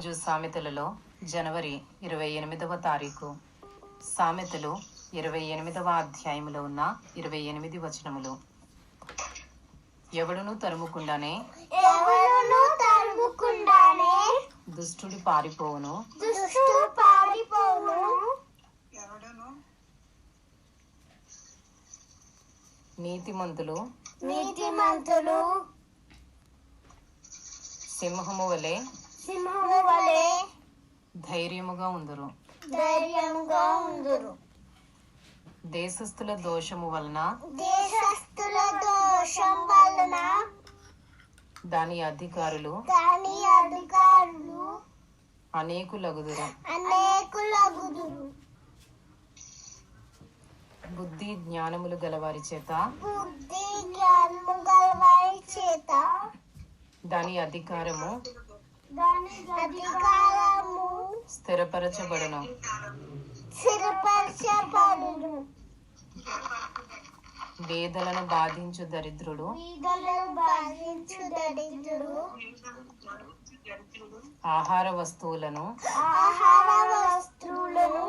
ఈరోజు సామెతలలో జనవరి ఇరవై ఎనిమిదవ తారీఖు. సామెతలు ఇరవై ఎనిమిదవ అధ్యాయములో ఉన్న ఇరవై ఎనిమిది వచనములు. ఎవడును తరుముకుండానే దుష్టుడు పారిపోవును. నీతిమంతులు. నీతిమంతులు. సింహము వలె సింహము వలె ధైర్యముగా ఉందురు. ధైర్యంగా ఉందురు. దేశస్థుల దోషము వలన దేశస్థుల దోషం వలన దాని అధికారులు దాని అధికారులు అనేకులగుదురు. అనేకులగుదురు. బుద్ధి జ్ఞానములు గలవారి చేత బుద్ధి జ్ఞానము గలవారి చేత దాని అధికారము స్థిరపరచబడును. స్థిరపరచబడును. వేదలను బాధించు దరిద్రుడు. ఆహార వస్తువులను ఆహార వస్తువులను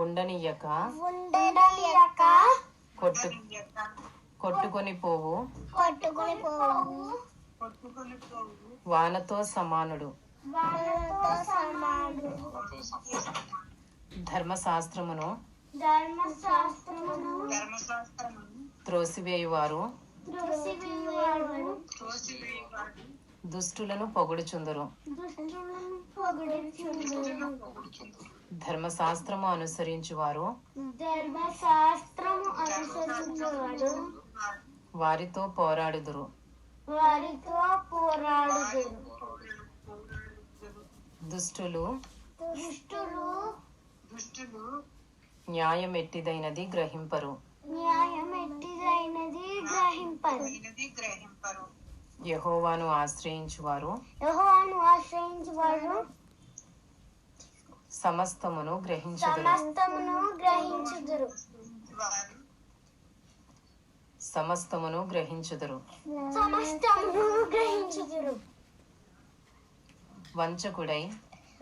ఉండనియ్యక ఉండడలేక కొట్టు కొట్టుకొని పోవు. కొట్టుకుని పోవు. వానతో సమానుడు. ధర్మశాస్త్రమును త్రోసివేయువారు. దుష్టులను పొగుడుచుందరు. ధర్మశాస్త్రము అనుసరించువారు. వారితో పోరాడుదురు. వారితో పోరాడుదురు. దుష్టులు దుష్టులు న్యాయం ఎట్టిదైనది గ్రహింపరు. న్యాయం ఎట్టిదైనది గ్రహింపరు. యహోవాను ఆశ్రయించువారు. యెహోవాను ఆశ్రయించువారు. సమస్తమును గ్రహించుదురు. సమస్తమును గ్రహించుదురు. సమస్తమును గ్రహించుదురు. వంచకుడై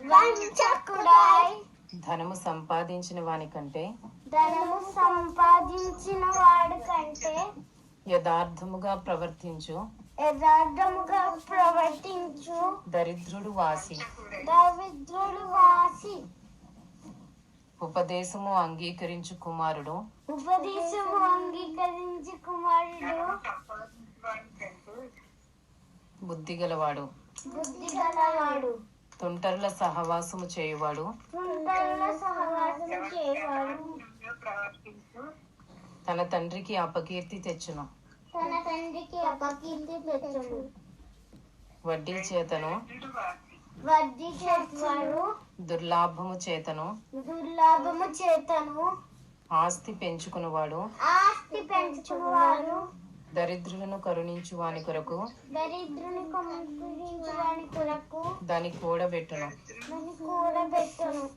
వంచకుడై ధనము సంపాదించిన వాని కంటే ధనము సంపాదించిన వాడు కంటే యథార్థముగా ప్రవర్తించు. యథార్థముగా ప్రవర్తించు. దరిద్రుడు వాసి. దరిద్రుడు వాసి. ఉపదేశము అంగీకరించు కుమారుడు. ఉపదేశము అంగీకరించి కుమారుడు. బుద్ధిగలవాడు. బుద్ధి గలవాడు తుంటరుల సహవాసము చేయవాడు. తన తండ్రికి అపకీర్తి తెచ్చును. తన తండ్రికి అపకీర్తి తెచ్చును. వడ్డీ చేతను వడ్డీ చేసేవాడు దుర్లాభము చేతను. దుర్లాభము చేతను. ఆస్తి పెంచుకునివాడు. ఆస్తి పెంచుకునేవాడు దరిద్రులను కరుణించు వాని కొరకు. దరిద్రుని కొనుక్కోవడాని కొరకు. దాని కూడబెట్టును. దాన్ని కూడబెట్టును.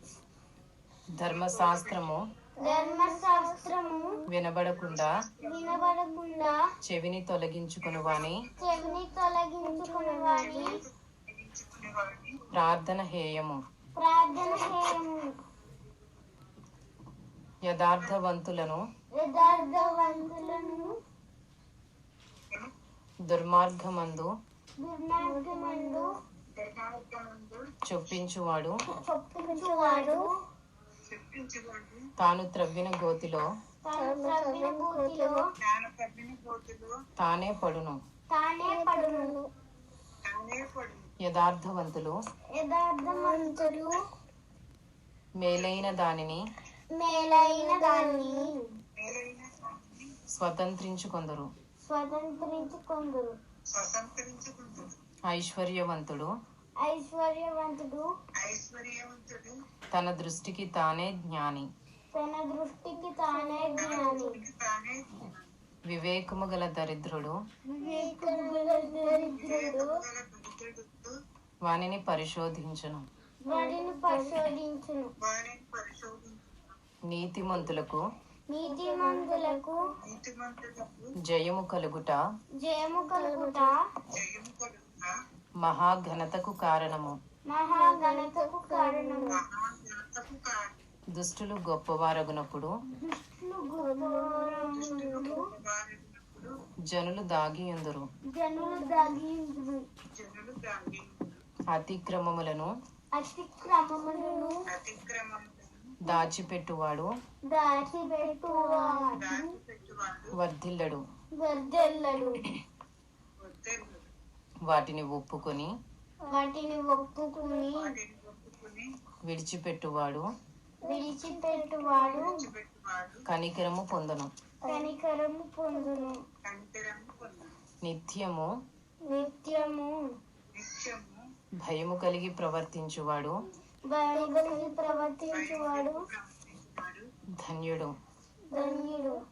ధర్మశాస్త్రము ధర్మశాస్త్రము వినబడకుండా వినబడకుండా చెవిని తొలగించుకుని వాని చెవిని తొలగించుకుని వాని ప్రార్థన హేయము. ప్రార్థన యథార్థవంతులను యథార్థవంతులను దుర్మార్గమందు దుర్మార్గమందు చొప్పించువాడు. చొప్పించువాడు. తాను త్రవ్విన గోతిలో తాను త్రవ్విన గోతిలో తానే పడును. తానే పడును. యథార్థవంతులు. యథార్థవంతులు. మేలైన దానిని మేలైన దాన్ని స్వతంత్రించుకొందరు. స్వతంత్రించుకొందురు. ఐశ్వర్యవంతుడు. ఐశ్వర్యవంతుడు. తన దృష్టికి తానే జ్ఞాని. తన దృష్టికి తానే జ్ఞాని. వివేకము గల దరిద్రుడు. వివేకముల దరిద్రుడు. వానిని పరిశోధించును. వాడిని పరిశోధించును. నీతిమంతులకు నీతిమంతులకు జయము కలుగుట జయము కలుగుట మహాఘనతకు కారణము. కారణము మహాఘనతకు కారణం దుష్టులు గొప్పవారగునప్పుడు దుష్టులు గొప్పవారములు వారిప్పుడు జనులు దాగియుందురు జనులు దాగించును జనులు దాగి అతిక్రమములను అతిక్రమములను అతిక్రమములను దాచిపెట్టువాడు వర్ధిల్లడు. వాటిని ఒప్పుకుని వాటిని ఒప్పుకుని విడిచిపెట్టువాడు. విడిచిపెట్టువాడు. కనికరము పొందను. కనికరము పొందును. నిత్యము. నిత్యము. భయము కలిగి ప్రవర్తించువాడు. ప్రవర్తించువాడు ప్రవర్తించువాడు. ధన్యుడు. ధన్యుడు.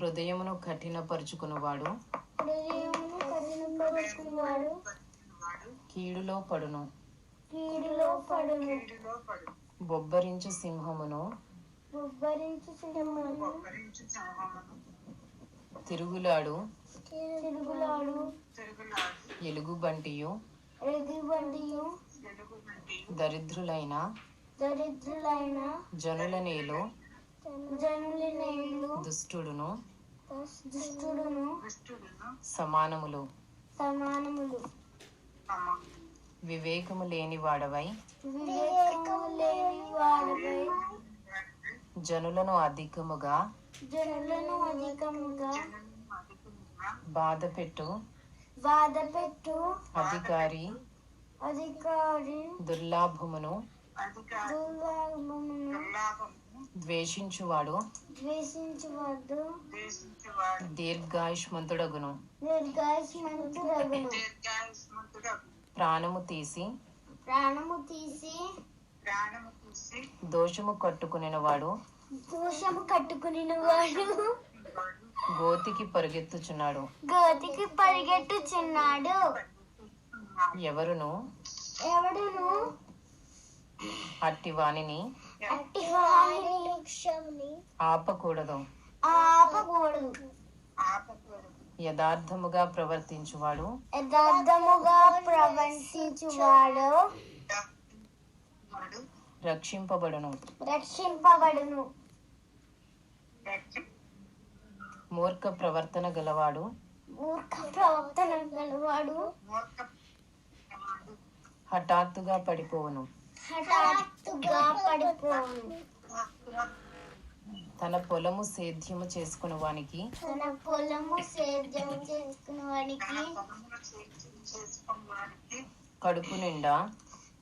హృదయమును కఠినపరుచుకునివాడు. హృదయమును కీడులో పడును. కీడులో పడును. బొబ్బరించు సింహమును ఉబ్బరించు సింహమును తిరుగులాడు తిరుగులాడు ఎలుగుబంటియు వంటి దరిద్రులైన దరిద్రులైన జనుల నేలు జనుల నేళ్ళు దుష్టుడును దుష్టుడును సమానములు సమానములు వివేకము లేని వాడవై జనులను అధికముగా జనులను అధికముగా జనులను అధికముగా బాధపెట్టు బాధపెట్టు అధికారి అధికారి దుర్లాభమును ద్వేషించువాడు ద్వేషించేవాడు దీర్ఘాయుష్మంతుడగును. నిర్గాయస్మంతుడగును దీర్ఘాయుష్మంతుడు ప్రాణము తీసి ప్రాణము తీసి ప్రాణము తీసి దోషము కట్టుకునినవాడు దోషము కట్టుకుని వాడు వాడు గోతికి పరుగెత్తుచున్నాడు. గోతికి పరిగెట్టుచున్నాడు ఎవరును? ఎవడును అట్టి వానిని అట్టి ఆపకూడదు ఆపకూడదు. ఆపకూడదు. యథార్థముగా ప్రవర్తించువాడు. యథార్థముగా ప్రవర్తించువాడు. వాడు రక్షింపబడును. రక్షింపబడును. రక్ష మూర్ఖ ప్రవర్తన గలవాడు. మూర్ఖ ప్రవర్తన గలవాడు. హఠాత్తుగా పడిపోవును. హఠాత్తుగా పడిపోను తన పొలము సేద్యము చేసుకుని వానికి తన పొలము సేద్యం చేసుకున్న వానికి చేసుకున్న కడుపు నిండా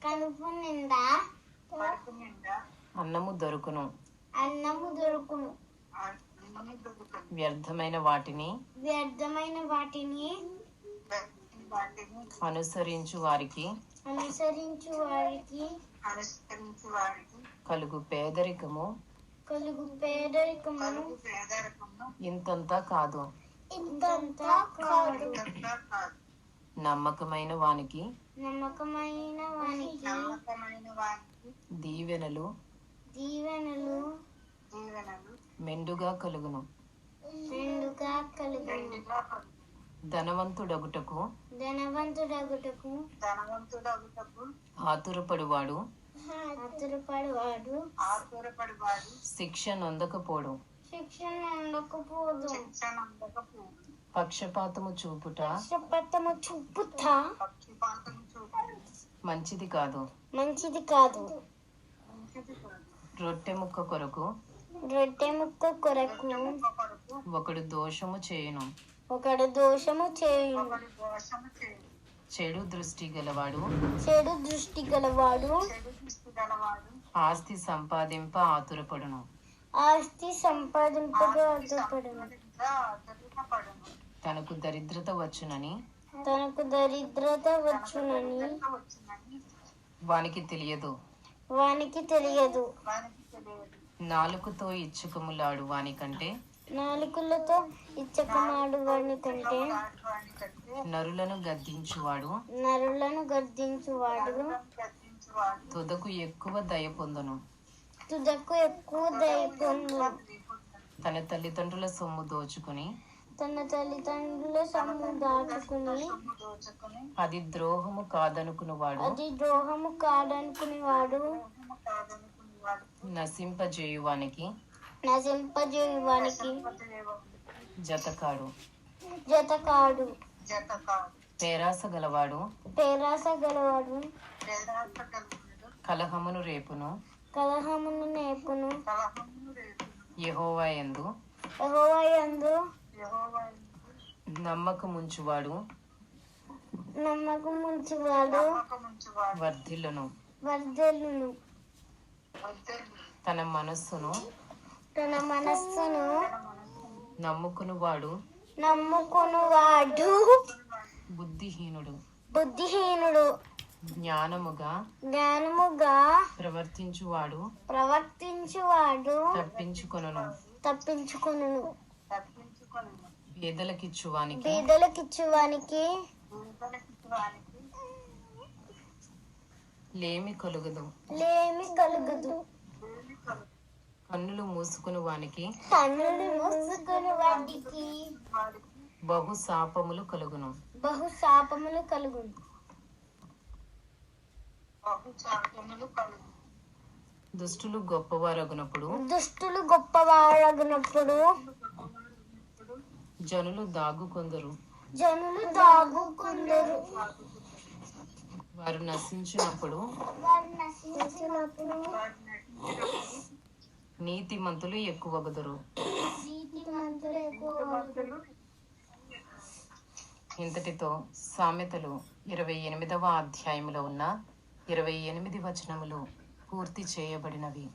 కడుపు నిండా అన్నము దొరుకును. అన్నము దొరుకును. వ్యర్థమైన వాటిని వ్యర్థమైన వాటిని వాటిని అనుసరించు వారికి అనుసరించు వారికి అనుసరించి వారికి కలుగు పేదరికము కలుగు పేదరికము కలుగు పేదరికము ఇంతంతా కాదు. ఇంతంతా కాదు. నమ్మకమైన వానికి నమ్మకమైన వానికి నమ్మకమైన దీవెనలు దీవెనలు. దీవెనలు. మెండుగా కలుగును. కలుగును. మెండుగా కలుగు ధనవంతుడగుటకు ధనవంతుడగుటకు ధనవంతుడగుటకు ఆతురపడువాడు. ఆతురపడవాడు. ఆతురపడి వాడు శిక్ష నొందకపోడు. శిక్షణ ఉండకపోదు శిక్షణ అందకపోవు పక్షపాతము చూపుట. పక్షపాతము చూపుట. పక్షపాతం చూపు మంచిది కాదు. మంచిది కాదు. మంచిది కాదు. రొట్టె ముక్క కొరకు. రొట్టె ముక్క కొరకు. ఒకడు దోషము చేయును. ఒకడు దోషము చేయు ఒకడు దోషము చేయు చెడు దృష్టి గలవాడు. చెడు దృష్టి గలవాడు. ఆస్తి సంపాదింప ఆతురపడును. ఆస్తి సంపాదింపగా ఇంకా దొరికపడును తనకు దరిద్రత వచ్చునని. తనకు దరిద్రత వచ్చునని. వానికి తెలియదు వానికి తెలియదు. వానికి తెలియదు. నాలుకతో ఇచ్చుకములాడు వానికంటే. నాలుకలతో కంటే వాడికంటే నరులను గద్దించువాడు. నరులను గర్దించువాడు గర్తించేవాడు తుదకు ఎక్కువ దయ పొందును. తుదకు ఎక్కువ దయ పొందు తన తల్లిదండ్రుల సొమ్ము దోచుకుని తన తల్లిదండ్రుల సొమ్ము దాచుకుని అది ద్రోహము కాదనుకునివాడు. అది ద్రోహము కాదనుకునేవాడు. నశింపజేయువానికి నశింపజేయువానికి జతకాడు. జతకాడు. పేరాస గలవాడు పేరాస గలవాడు కలహమును రేపును. కలహమును నేర్పును కలహమును రేపు యెహోవా యందు యహోవయందు యెహోవా నమ్మకముంచువాడు. నమ్మకం నమ్మకముంచువాడు. వర్ధిల్లును. వద్దలు తన మనస్సును తన మనస్సును నమ్ముకునివాడు నమ్ముకునివాడు బుద్ధిహీనుడు. బుద్ధిహీనుడు. జ్ఞానముగా జ్ఞానముగా ప్రవర్తించువాడు ప్రవర్తించువాడు తప్పించుకొనును. తప్పించుకును తప్పించుకొని పేదలకిచ్చువానికి బీదలకిచ్చువానికి బీదలకివానికి లేమి కలుగదు. లేమి కలుగదు. కన్నులు మూసుకుని వానికి కన్నులు మూసుకుని బహు శాపములు కలుగును. బహు శాపములు కలుగును. దుష్టులు గొప్పవారగునప్పుడు దుష్టులు గొప్పవారగినప్పుడు జనులు దాగుకొందరు జనులు దాగుకుందరు వారు నశించినప్పుడు వారు నశించినప్పుడు నీతిమంతులు ఎక్కువగుదురు. ఎక్కువ మంతులు ఇంతటితో సామెతలు ఇరవై ఎనిమిదవ అధ్యాయములో ఉన్న ఇరవై ఎనిమిది వచనములు పూర్తి చేయబడినవి.